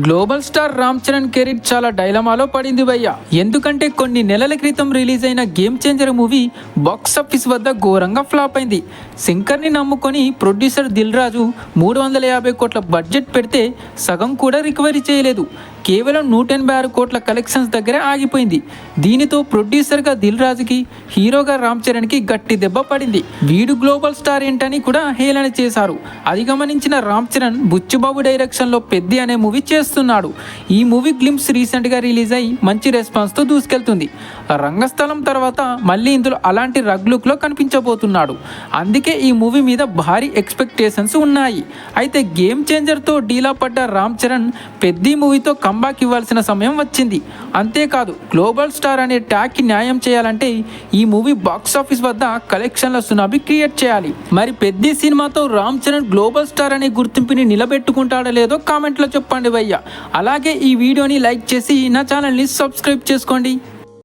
Global star Ram Charan career చాలా డైలమాలో పడింది భయ్య. ఎందుకంటే కొన్ని నెలల క్రితం రిలీజ్ అయిన game changer movie box office వద్ద ఘోరంగా ఫ్లాప్ అయింది. శంకర్ని నమ్ముకొని ప్రొడ్యూసర్ దిల్ రాజు మూడు వందల యాభై కోట్ల బడ్జెట్ పెడితే సగం కూడా రికవరీ చేయలేదు. కేవలం నూట ఎనభై ఆరు కోట్ల కలెక్షన్స్ దగ్గరే ఆగిపోయింది. దీనితో ప్రొడ్యూసర్గా దిల్ రాజుకి హీరోగా రామ్ చరణ్కి గట్టి దెబ్బ పడింది. వీడు గ్లోబల్ స్టార్ ఏంటని కూడా హేళన చేశారు. అది గమనించిన రామ్ చరణ్ బుచ్చుబాబు డైరెక్షన్లో పెద్ది అనే మూవీ చేస్తున్నాడు. ఈ మూవీ గ్లిమ్స్ రీసెంట్గా రిలీజ్ అయ్యి మంచి రెస్పాన్స్తో దూసుకెళ్తుంది. రంగస్థలం తర్వాత మళ్ళీ ఇందులో అలాంటి రగ్ లుక్లో కనిపించబోతున్నాడు. అందుకే ఈ మూవీ మీద భారీ ఎక్స్పెక్టేషన్స్ ఉన్నాయి. అయితే గేమ్ చేంజర్తో డీలా పడ్డ రామ్ చరణ్ పెద్ది మూవీతో కంబాక్ ఇవ్వాల్సిన సమయం వచ్చింది. అంతేకాదు గ్లోబల్ స్టార్ అనే ట్యాగ్కి న్యాయం చేయాలంటే ఈ మూవీ బాక్స్ ఆఫీస్ వద్ద కలెక్షన్ల సునాభి క్రియేట్ చేయాలి. మరి పెద్ద సినిమాతో రామ్ చరణ్ గ్లోబల్ స్టార్ అనే గుర్తింపుని నిలబెట్టుకుంటాడో లేదో కామెంట్లో చెప్పండి భయ్య. అలాగే ఈ వీడియోని లైక్ చేసి నా ఛానల్ని సబ్స్క్రైబ్ చేసుకోండి.